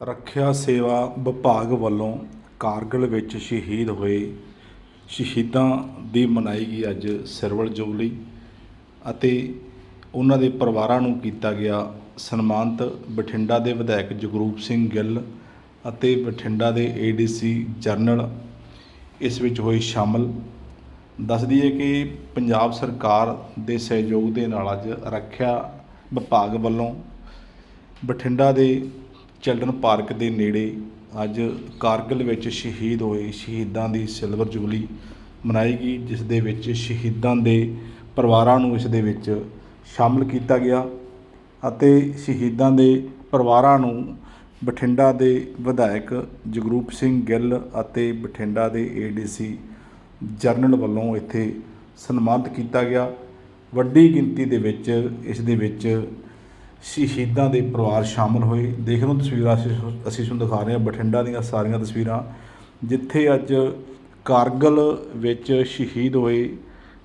ਰੱਖਿਆ ਸੇਵਾ ਵਿਭਾਗ ਵੱਲੋਂ ਕਾਰਗਿਲ ਵਿੱਚ ਸ਼ਹੀਦ ਹੋਏ ਸ਼ਹੀਦਾਂ ਦੀ ਮਨਾਈ ਗਈ ਅੱਜ ਸਿਰਵਲ ਜੁਬਲੀ ਅਤੇ ਉਹਨਾਂ ਦੇ ਪਰਿਵਾਰਾਂ ਨੂੰ ਕੀਤਾ ਗਿਆ ਸਨਮਾਨਿਤ ਬਠਿੰਡਾ ਦੇ ਵਿਧਾਇਕ ਜਗਰੂਪ ਸਿੰਘ ਗਿੱਲ ਅਤੇ ਬਠਿੰਡਾ ਦੇ ਏਡੀਸੀ ਜਨਰਲ ਇਸ ਵਿੱਚ ਹੋਏ ਸ਼ਾਮਲ। ਦੱਸ ਦਈਏ ਕਿ ਪੰਜਾਬ ਸਰਕਾਰ ਦੇ ਸਹਿਯੋਗ ਦੇ ਨਾਲ ਅੱਜ ਰੱਖਿਆ ਵਿਭਾਗ ਵੱਲੋਂ ਬਠਿੰਡਾ ਦੇ ਚਿਲਡਰਨ ਪਾਰਕ ਦੇ ਨੇੜੇ ਅੱਜ ਕਾਰਗਿਲ ਵਿੱਚ ਸ਼ਹੀਦ ਹੋਏ ਸ਼ਹੀਦਾਂ ਦੀ ਸਿਲਵਰ ਜੁਬਲੀ ਮਨਾਈ ਗਈ, ਜਿਸ ਦੇ ਵਿੱਚ ਸ਼ਹੀਦਾਂ ਦੇ ਪਰਿਵਾਰਾਂ ਨੂੰ ਇਸ ਦੇ ਵਿੱਚ ਸ਼ਾਮਲ ਕੀਤਾ ਗਿਆ ਅਤੇ ਸ਼ਹੀਦਾਂ ਦੇ ਪਰਿਵਾਰਾਂ ਨੂੰ ਬਠਿੰਡਾ ਦੇ ਵਿਧਾਇਕ ਜਗਰੂਪ ਸਿੰਘ ਗਿੱਲ ਅਤੇ ਬਠਿੰਡਾ ਦੇ ਏਡੀਸੀ ਜਰਨਲ ਵੱਲੋਂ ਇੱਥੇ ਸਨਮਾਨਿਤ ਕੀਤਾ ਗਿਆ। ਵੱਡੀ ਗਿਣਤੀ ਦੇ ਵਿੱਚ ਇਸ ਦੇ ਵਿੱਚ ਸ਼ਹੀਦਾਂ ਦੇ ਪਰਿਵਾਰ ਸ਼ਾਮਲ ਹੋਏ। ਦੇਖ ਲਓ ਤਸਵੀਰਾਂ ਅਸੀਂ ਅਸੀਂ ਤੁਹਾਨੂੰ ਦਿਖਾ ਰਹੇ ਹਾਂ ਬਠਿੰਡਾ ਦੀਆਂ ਸਾਰੀਆਂ ਤਸਵੀਰਾਂ ਜਿੱਥੇ ਅੱਜ ਕਾਰਗਲ ਵਿੱਚ ਸ਼ਹੀਦ ਹੋਏ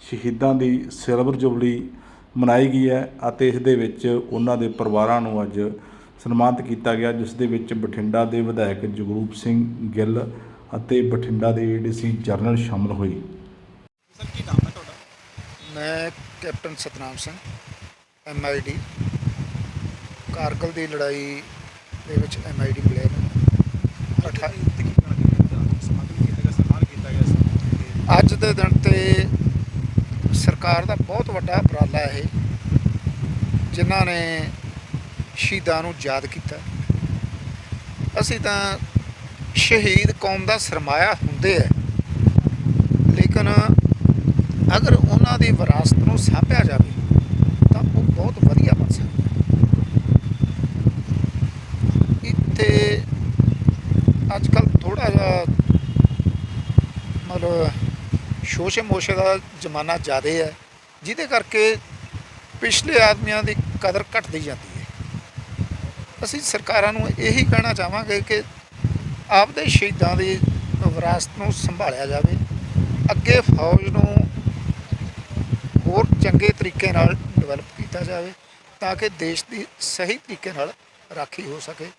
ਸ਼ਹੀਦਾਂ ਦੀ ਸਿਲਵਰ ਜੁਬਲੀ ਮਨਾਈ ਗਈ ਹੈ ਅਤੇ ਇਸ ਦੇ ਵਿੱਚ ਉਹਨਾਂ ਦੇ ਪਰਿਵਾਰਾਂ ਨੂੰ ਅੱਜ ਸਨਮਾਨਿਤ ਕੀਤਾ ਗਿਆ ਜਿਸ ਦੇ ਵਿੱਚ ਬਠਿੰਡਾ ਦੇ ਵਿਧਾਇਕ ਜਗਰੂਪ ਸਿੰਘ ਗਿੱਲ ਅਤੇ ਬਠਿੰਡਾ ਦੇ ਏਡੀਸੀ ਜਰਨਲ ਸ਼ਾਮਲ ਹੋਏ। ਸਰ ਕੀ ਨਾਮ ਹੈ ਤੁਹਾਡਾ? ਮੈਂ ਕੈਪਟਨ ਸਤਨਾਮ ਸਿੰਘ ਐਮਆਈਡੀ ਕਾਰਗਲ ਦੀ ਲੜਾਈ ਦੇ ਵਿੱਚ ਐਮਆਈਡੀ ਮਿਲਿਆ ਮੈਨੂੰ ਅਠਾ- ਤੇ ਕੀ ਕੀਤਾ ਗਿਆ ਸੀ। ਅੱਜ ਦੇ ਦਿਨ ਤੇ ਸਰਕਾਰ ਦਾ ਬਹੁਤ ਵੱਡਾ ਉਪਰਾਲਾ ਇਹ, ਜਿਨ੍ਹਾਂ ਨੇ ਸ਼ਹੀਦਾਂ ਨੂੰ ਯਾਦ ਕੀਤਾ। ਅਸੀਂ ਤਾਂ ਸ਼ਹੀਦ ਕੌਮ ਦਾ ਸਰਮਾਇਆ ਹੁੰਦੇ ਆ, ਲੇਕਿਨ ਅਗਰ ਉਹਨਾਂ ਦੀ ਵਿਰਾਸਤ ਨੂੰ ਸਾਂਭਿਆ ਜਾਵੇ ਤਾਂ ਉਹ ਬਹੁਤ ਵਧੀਆ ਬਣ ਸਕਦਾ ਇੱਥੇ ਅੱਜ ਕੱਲ ਥੋੜਾ ਜਿਹਾ ਮਤਲਬ ਸ਼ੋਸ਼ੇ ਮੋਸ਼ੇ ਦਾ ਜ਼ਮਾਨਾ ਜ਼ਿਆਦਾ ਹੈ, ਜਿਹਦੇ ਕਰਕੇ ਪਿਛਲੇ ਆਦਮੀਆਂ ਦੀ ਕਦਰ ਘਟਦੀ ਜਾਂਦੀ ਹੈ। ਅਸੀਂ ਸਰਕਾਰਾਂ ਨੂੰ ਇਹੀ ਕਹਿਣਾ ਚਾਹਾਂਗੇ ਕਿ ਆਪਦੇ ਸ਼ਹੀਦਾਂ ਦੀ ਵਿਰਾਸਤ ਨੂੰ ਸੰਭਾਲਿਆ ਜਾਵੇ, ਅੱਗੇ ਫੌਜ ਨੂੰ ਹੋਰ ਚੰਗੇ ਤਰੀਕੇ ਨਾਲ ਡਿਵੈਲਪ ਕੀਤਾ ਜਾਵੇ, ਤਾਂ ਕਿ ਦੇਸ਼ ਦੀ ਸਹੀ ਤਰੀਕੇ ਨਾਲ ਰਾਖੀ ਹੋ ਸਕੇ।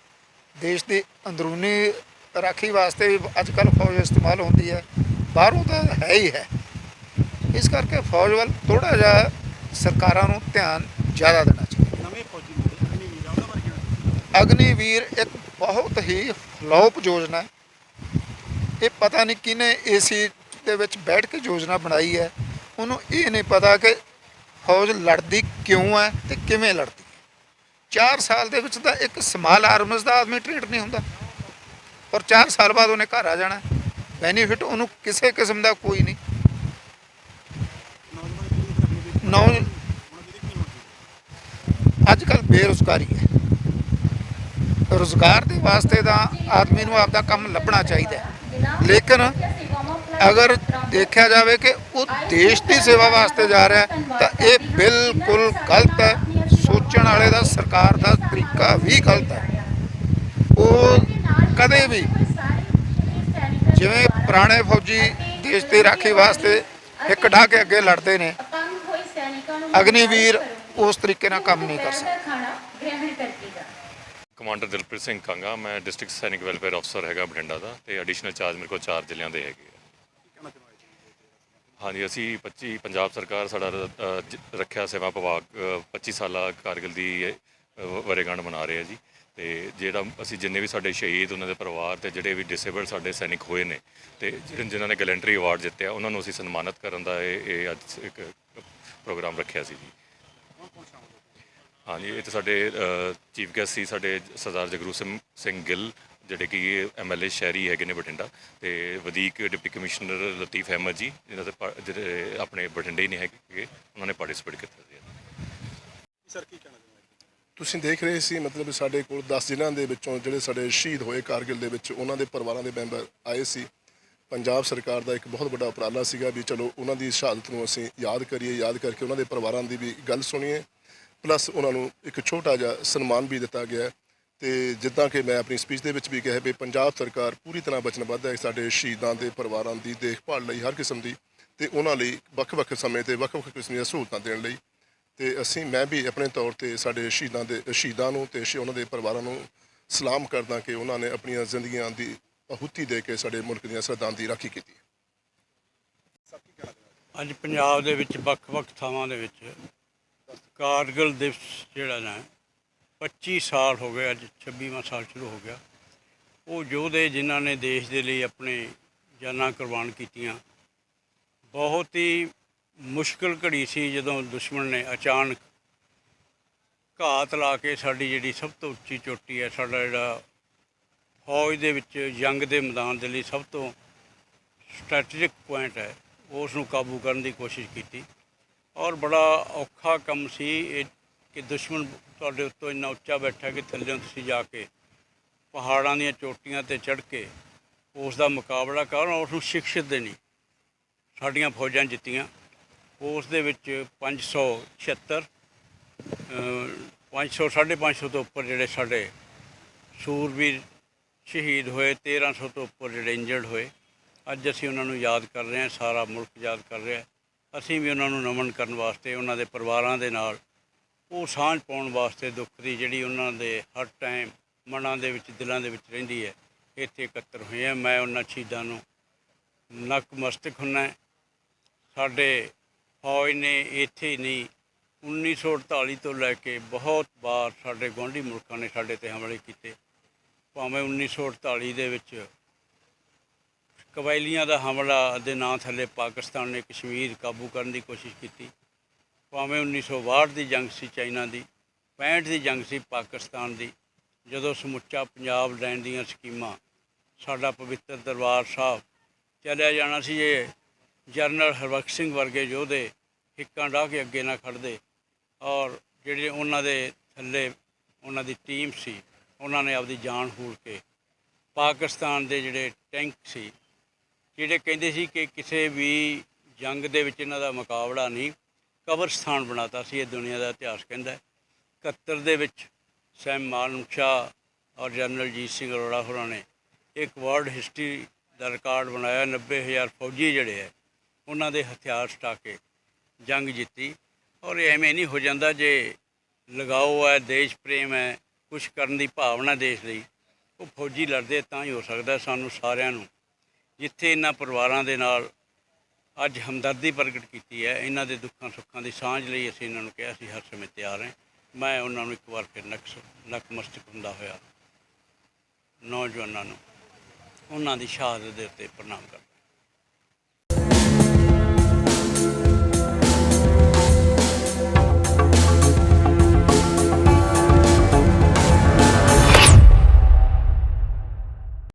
ਦੇਸ਼ ਦੇ ਅੰਦਰੂਨੀ ਰਾਖੀ ਵਾਸਤੇ ਵੀ ਅੱਜ ਕੱਲ੍ਹ ਫੌਜ ਇਸਤੇਮਾਲ ਹੁੰਦੀ ਹੈ। ਬਾਹਰੋਂ ਤਾਂ ਹੈ ਹੀ ਹੈ। ਇਸ ਕਰਕੇ ਫੌਜ ਵੱਲ ਥੋੜਾ ਜਿਹਾ ਸਰਕਾਰਾਂ ਨੂੰ ਧਿਆਨ ਜ਼ਿਆਦਾ ਦੇਣਾ ਚਾਹੀਦਾ। ਨਵੇਂ ਫੌਜੀ ਅਗਨੀਵੀਰ ਇੱਕ ਬਹੁਤ ਹੀ ਫਲੋਪ ਯੋਜਨਾ ਇਹ ਪਤਾ ਨਹੀਂ ਕਿਹਨੇ ਏਸੀ ਦੇ ਵਿੱਚ ਬੈਠ ਕੇ ਯੋਜਨਾ ਬਣਾਈ ਹੈ। ਉਹਨੂੰ ਇਹ ਨਹੀਂ ਪਤਾ ਕਿ ਫੌਜ ਲੜਦੀ ਕਿਉਂ ਹੈ ਤੇ ਕਿਵੇਂ ਲੜਦੀ। 4 ਸਾਲ ਦੇ ਵਿੱਚ ਤਾਂ ਇੱਕ ਸਮਾਲ ਆਰਮਸ ਦਾ ਆਦਮੀ ਟ੍ਰੇਡ ਨਹੀਂ ਹੁੰਦਾ। ਔਰ 4 ਸਾਲ ਬਾਅਦ ਉਹਨੇ ਘਰ ਆ ਜਾਣਾ। ਬੈਨੀਫਿਟ ਉਹਨੂੰ ਕਿਸੇ ਕਿਸਮ ਦਾ ਕੋਈ ਨਹੀਂ। ਨੌ ਅੱਜ ਕੱਲ ਬੇਰੁਜ਼ਗਾਰੀ ਹੈ। ਰੁਜ਼ਗਾਰ ਦੇ ਵਾਸਤੇ ਤਾਂ ਆਦਮੀ ਨੂੰ ਆਪਦਾ ਕੰਮ ਲੱਭਣਾ ਚਾਹੀਦਾ ਲੇਕਿਨ ਅਗਰ ਦੇਖਿਆ ਜਾਵੇ ਕਿ ਉਹ ਦੇਸ਼ ਦੀ ਸੇਵਾ ਵਾਸਤੇ ਜਾ ਰਿਹਾ ਤਾਂ ਇਹ ਬਿਲਕੁਲ ਗਲਤ ਹੈ। ਸੋਚਣ ਵਾਲੇ ਦਾ ਸਰਕਾਰ ਦਾ ਤਰੀਕਾ ਵੀ ਗਲਤ ਹੈ। ਉਹ ਕਦੇ ਵੀ ਜਿਵੇਂ ਪੁਰਾਣੇ ਫੌਜੀ ਦੇਸ਼ ਦੀ ਰਾਖੀ ਵਾਸਤੇ ਇੱਕ ਢਾਹ ਕੇ ਅੱਗੇ ਲੜਦੇ ਨੇ, ਅਗਨੀਵੀਰ ਉਸ ਤਰੀਕੇ ਨਾਲ ਕੰਮ ਨਹੀਂ ਕਰ ਸਕਦਾ। ਕਮਾਂਡਰ ਦਿਲਪ੍ਰੀਤ ਸਿੰਘ ਕਾਂਗਾ, ਮੈਂ ਡਿਸਟ੍ਰਿਕਟ ਸੈਨਿਕ ਵੈਲਫੇਅਰ ਅਫਸਰ ਹੈਗਾ ਬਠਿੰਡਾ ਦਾ ਤੇ ਐਡੀਸ਼ਨਲ ਚਾਰਜ ਮੇਰੇ ਕੋਲ ਚਾਰ ਜ਼ਿਲ੍ਹਿਆਂ ਦੇ ਹੈਗੇ ਆ। ਹਾਂਜੀ ਅਸੀਂ 25 ਪੰਜਾਬ ਸਰਕਾਰ ਸਾਡਾ ਅ, ਜ- ਰੱਖਿਆ ਸੇਵਾ ਵਿਭਾਗ ਅ, 25 ਸਾਲਾ ਕਾਰਗਿਲ ਦੀ ਅ, ਵਰ੍ਹੇਗੰਢ ਮਨਾ ਰਹੇ ਆ ਜੀ। ਤੇ ਜਿਹੜਾ ਅਸੀਂ ਜਿੰਨੇ ਵੀ ਸਾਡੇ ਸ਼ਹੀਦ ਉਹਨਾਂ ਦੇ ਪਰਿਵਾਰ ਤੇ ਜਿਹੜੇ ਵੀ ਡਿਸੇਬਲਡ ਸਾਡੇ ਸੈਨਿਕ ਹੋਏ ਨੇ ਤੇ ਜਿਹੜੇ ਜਿਨ੍ਹਾਂ ਨੇ ਗੈਲੈਂਟਰੀ ਅਵਾਰਡ ਜਿੱਤਿਆ ਉਹਨਾਂ ਨੂੰ ਅਸੀਂ ਸਨਮਾਨਿਤ ਕਰਨ ਦਾ ਇਹ ਇਹ ਅੱਜ ਇੱਕ ਪ੍ਰੋਗਰਾਮ ਰੱਖਿਆ ਸੀ ਜੀ। ਹਾਂਜੀ ਇਹ ਤੇ ਸਾਡੇ ਚੀਫ ਗੈਸਟ ਸੀ ਸਾਡੇ ਸਰਦਾਰ ਜਗਰੂ ਸਿੰਘ ਸਿੰਘ ਗਿੱਲ ਜਿਹੜੇ ਕਿ ਐਮਐਲਏ ਸ਼ਹਿਰੀ ਹੈਗੇ ਨੇ ਬਠਿੰਡਾ ਤੇ ਵਧੀਕ ਡਿਪਟੀ ਕਮਿਸ਼ਨਰ ਲਤੀਫ ਅਹਿਮਦ ਜੀ ਜਿਹਨਾਂ ਦੇ ਪਾ- ਜਿਹੜੇ ਆਪਣੇ ਬਠਿੰਡੇ ਹੀ ਨਹੀਂ ਹੈਗੇ ਉਹਨਾਂ ਨੇ ਪਾਰਟਿਸਿਪੇਟ ਕੀਤਾ ਸੀ। ਸਰ ਕੀ ਕਹਿਣਾ ਚਾਹੁੰਦੇ ਤੁਸੀਂ ਦੇਖ ਰਹੇ ਸੀ ਮਤਲਬ ਸਾਡੇ ਕੋਲ 10 ਜ਼ਿਲ੍ਹਿਆਂ ਦੇ ਵਿੱਚੋਂ ਜਿਹੜੇ ਸਾਡੇ ਸ਼ਹੀਦ ਹੋਏ ਕਾਰਗਿਲ ਦੇ ਵਿੱਚ ਉਹਨਾਂ ਦੇ ਪਰਿਵਾਰਾਂ ਦੇ ਮੈਂਬਰ ਆਏ ਸੀ। ਪੰਜਾਬ ਸਰਕਾਰ ਦਾ ਇੱਕ ਬਹੁਤ ਵੱਡਾ ਉਪਰਾਲਾ ਸੀਗਾ ਵੀ ਚਲੋ ਉਹਨਾਂ ਦੀ ਸ਼ਹਾਦਤ ਨੂੰ ਅਸੀਂ ਯਾਦ ਕਰੀਏ ਯਾਦ ਕਰਕੇ ਉਹਨਾਂ ਦੇ ਪਰਿਵਾਰਾਂ ਦੀ ਵੀ ਗੱਲ ਸੁਣੀਏ। ਪਲੱਸ ਉਹਨਾਂ ਨੂੰ ਇੱਕ ਛੋਟਾ ਜਿਹਾ ਸਨਮਾਨ ਵੀ ਦਿੱਤਾ ਗਿਆ। ਹੈ। ਤੇ ਜਿੱਦਾਂ ਕਿ ਮੈਂ ਆਪਣੀ ਸਪੀਚ ਦੇ ਵਿੱਚ ਵੀ ਕਿਹਾ ਵੀ ਪੰਜਾਬ ਸਰਕਾਰ ਪੂਰੀ ਤਰ੍ਹਾਂ ਵਚਨਬੱਧ ਹੈ ਸਾਡੇ ਸ਼ਹੀਦਾਂ ਦੇ ਪਰਿਵਾਰਾਂ ਦੀ ਦੇਖਭਾਲ ਲਈ ਹਰ ਕਿਸਮ ਦੀ ਤੇ ਉਹਨਾਂ ਲਈ ਵੱਖ-ਵੱਖ ਸਮੇਂ ਤੇ ਵੱਖ-ਵੱਖ ਕਿਸਮ ਦੀਆਂ ਸਹੂਲਤਾਂ ਦੇਣ ਲਈ ਤੇ ਅਸੀਂ, ਮੈਂ ਵੀ ਆਪਣੇ ਤੌਰ ਤੇ ਸਾਡੇ ਸ਼ਹੀਦਾਂ ਦੇ, ਸ਼ਹੀਦਾਂ ਨੂੰ ਤੇ ਉਹਨਾਂ ਦੇ ਪਰਿਵਾਰਾਂ ਨੂੰ ਸਲਾਮ ਕਰਦਾ ਕਿ ਉਹਨਾਂ ਨੇ ਆਪਣੀਆਂ ਜ਼ਿੰਦਗੀਆਂ ਦੀ ਆਹੂਤੀ ਦੇ ਕੇ ਸਾਡੇ ਮੁਲਕ ਦੀਆਂ ਸਰਹੱਦਾਂ ਦੀ ਰਾਖੀ ਕੀਤੀ ਅੱਜ ਪੰਜਾਬ ਦੇ ਵਿੱਚ ਵੱਖ-ਵੱਖ ਥਾਵਾਂ ਦੇ ਵਿੱਚ ਕਾਰਗਿਲ ਦਿਵਸ ਜਿਹੜਾ ਨਾ 25 ਸਾਲ ਹੋ ਗਏ, ਅੱਜ 26ਵਾਂ ਸਾਲ ਸ਼ੁਰੂ ਹੋ ਗਿਆ। ਉਹ ਯੋਧੇ ਜਿਨ੍ਹਾਂ ਨੇ ਦੇਸ਼ ਦੇ ਲਈ ਆਪਣੇ ਜਾਨਾਂ ਕੁਰਬਾਨ ਕੀਤੀਆਂ, ਬਹੁਤ ਹੀ ਮੁਸ਼ਕਲ ਘੜੀ ਸੀ ਜਦੋਂ ਦੁਸ਼ਮਣ ਨੇ ਅਚਾਨਕ ਘਾਤ ਲਾ ਕੇ ਸਾਡੀ ਜਿਹੜੀ ਸਭ ਤੋਂ ਉੱਚੀ ਚੋਟੀ ਹੈ, ਸਾਡਾ ਜਿਹੜਾ ਫੌਜ ਦੇ ਵਿੱਚ ਜੰਗ ਦੇ ਮੈਦਾਨ ਦੇ ਲਈ ਸਭ ਤੋਂ ਸਟ੍ਰੈਟੇਜਿਕ ਪੁਆਇੰਟ ਹੈ, ਉਸ ਨੂੰ ਕਾਬੂ ਕਰਨ ਦੀ ਕੋਸ਼ਿਸ਼ ਕੀਤੀ। ਔਰ ਬੜਾ ਔਖਾ ਕੰਮ ਸੀ, ਇਹ ਕਿ ਦੁਸ਼ਮਣ ਤੁਹਾਡੇ ਉੱਤੋਂ ਇੰਨਾ ਉੱਚਾ ਬੈਠਾ ਕਿ ਥੱਲੇ ਤੁਸੀਂ ਜਾ ਕੇ ਪਹਾੜਾਂ ਦੀਆਂ ਚੋਟੀਆਂ ਤੇ ਚੜ੍ਹ ਕੇ ਉਸ ਦਾ ਮੁਕਾਬਲਾ ਕਰਨ ਉਸ ਨੂੰ ਸ਼ਿਕਸ਼ਿਤ ਦੇਣੀ ਸਾਡੀਆਂ ਫੌਜਾਂ ਜਿੱਤੀਆਂ। ਉਸ ਦੇ ਵਿੱਚ 576 ਅ, 500 550 ਤੋਂ ਉੱਪਰ ਜਿਹੜੇ ਸਾਡੇ ਸੂਰਬੀਰ ਸ਼ਹੀਦ ਹੋਏ 1300 ਤੋਂ ਉੱਪਰ ਜਿਹੜੇ ਇੰਜਰਡ ਹੋਏ। ਅੱਜ ਅਸੀਂ ਉਹਨਾਂ ਨੂੰ ਯਾਦ ਕਰ ਰਹੇ ਹਾਂ ਸਾਰਾ ਮੁਲਕ ਯਾਦ ਕਰ ਰਿਹਾ ਅਸੀਂ ਵੀ ਉਹਨਾਂ ਨੂੰ ਨਮਨ ਕਰਨ ਵਾਸਤੇ ਉਹਨਾਂ ਦੇ ਪਰਿਵਾਰਾਂ ਦੇ ਨਾਲ ਉਹ ਸਾਂਝ ਪਾਉਣ ਵਾਸਤੇ ਦੁੱਖ ਦੀ ਜਿਹੜੀ ਉਹਨਾਂ ਦੇ ਹਰ ਟਾਈਮ ਮਨਾਂ ਦੇ ਵਿੱਚ, ਦਿਲਾਂ ਦੇ ਵਿੱਚ ਰਹਿੰਦੀ ਹੈ, ਇੱਥੇ ਇਕੱਤਰ ਹੋਏ ਹਾਂ ਮੈਂ ਉਹਨਾਂ ਸ਼ਹੀਦਾਂ ਨੂੰ ਨਕਮਸਤਕ ਹੁੰਨਾ ਸਾਡੇ ਫੌਜ ਨੇ ਇੱਥੇ ਹੀ ਨਹੀਂ 1948 ਤੋਂ ਲੈ ਕੇ ਬਹੁਤ ਵਾਰ ਸਾਡੇ ਗੁਆਂਢੀ ਮੁਲਕਾਂ ਨੇ ਸਾਡੇ ਤੇ ਹਮਲੇ ਕੀਤੇ। ਭਾਵੇਂ 1948 ਦੇ ਵਿੱਚ ਕਬਾਇਲੀਆਂ ਦਾ ਹਮਲਾ ਦੇ ਨਾਂ ਥੱਲੇ ਪਾਕਿਸਤਾਨ ਨੇ ਕਸ਼ਮੀਰ ਕਾਬੂ ਕਰਨ ਦੀ ਕੋਸ਼ਿਸ਼ ਕੀਤੀ। ਭਾਵੇਂ 1962 ਦੀ ਜੰਗ ਸੀ ਚਾਈਨਾ ਦੀ 65 ਦੀ ਜੰਗ ਸੀ ਪਾਕਿਸਤਾਨ ਦੀ, ਜਦੋਂ ਸਮੁੱਚਾ ਪੰਜਾਬ ਲੈਣ ਦੀਆਂ ਸਕੀਮਾਂ, ਸਾਡਾ ਪਵਿੱਤਰ ਦਰਬਾਰ ਸਾਹਿਬ ਚਲਿਆ ਜਾਣਾ ਸੀ ਇਹ ਜਨਰਲ ਹਰਬਖਸ਼ ਸਿੰਘ ਵਰਗੇ ਯੋਧੇ ਹਿੱਕਾਂ ਡਾਹ ਕੇ ਅੱਗੇ ਨਾ ਖੜਦੇ ਔਰ ਜਿਹੜੇ ਉਹਨਾਂ ਦੇ ਥੱਲੇ ਉਹਨਾਂ ਦੀ ਟੀਮ ਸੀ, ਉਹਨਾਂ ਨੇ ਆਪਦੀ ਜਾਨ ਹੂਲ ਕੇ ਪਾਕਿਸਤਾਨ ਦੇ ਜਿਹੜੇ ਟੈਂਕ ਸੀ, ਜਿਹੜੇ ਕਹਿੰਦੇ ਸੀ ਕਿ ਕਿਸੇ ਵੀ ਜੰਗ ਦੇ ਵਿੱਚ ਇਹਨਾਂ ਦਾ ਮੁਕਾਬਲਾ ਨਹੀਂ ਕਬਰਸਤਾਨ ਬਣਾਤਾ ਸੀ, ਇਹ ਦੁਨੀਆ ਦਾ ਇਤਿਹਾਸ ਕਹਿੰਦਾ ਹੈ। 71 ਦੇ ਵਿੱਚ ਸੈਮ ਮਾਨਕਸ਼ਾ ਔਰ ਜਨਰਲ ਜੀਤ ਸਿੰਘ ਅਰੋੜਾ ਹੋਰਾਂ ਨੇ ਇੱਕ ਵਰਲਡ ਹਿਸਟਰੀ ਦਾ ਰਿਕਾਰਡ ਬਣਾਇਆ 90000 ਫੌਜੀ ਜਿਹੜੇ ਹੈ, ਉਹਨਾਂ ਦੇ ਹਥਿਆਰ ਸਟਾ ਕੇ ਜੰਗ ਜਿੱਤੀ। ਔਰ ਐਵੇਂ ਨਹੀਂ ਹੋ ਜਾਂਦਾ ਜੇ ਲਗਾਓ ਹੈ, ਦੇਸ਼ ਪ੍ਰੇਮ ਹੈ ਕੁਝ ਕਰਨ ਦੀ ਭਾਵਨਾ ਦੇਸ਼ ਲਈ, ਉਹ ਫੌਜੀ ਲੜਦੇ ਤਾਂ ਹੀ ਹੋ ਸਕਦਾ, ਸਾਨੂੰ ਸਾਰਿਆਂ ਨੂੰ, ਜਿੱਥੇ ਇਹਨਾਂ ਪਰਿਵਾਰਾਂ ਦੇ ਨਾਲ ਅੱਜ ਹਮਦਰਦੀ ਪ੍ਰਗਟ ਕੀਤੀ ਹੈ। ਇਹਨਾਂ ਦੇ ਦੁੱਖਾਂ ਸੁੱਖਾਂ ਦੀ ਸਾਂਝ ਲਈ ਅਸੀਂ ਇਹਨਾਂ ਨੂੰ ਕਿਹਾ ਸੀ, ਹਰ ਸਮੇਂ ਤਿਆਰ ਹਾਂ ਮੈਂ ਉਹਨਾਂ ਨੂੰ ਇੱਕ ਵਾਰ ਫਿਰ ਨਕਸ, ਨਕਮਸਤਕ ਹੁੰਦਾ ਹੋਇਆ। ਨੌਜਵਾਨਾਂ ਨੂੰ, ਉਹਨਾਂ ਦੀ ਸ਼ਹਾਦਤ ਦੇ ਉੱਤੇ ਪ੍ਰਣਾਮ ਕਰਦਾ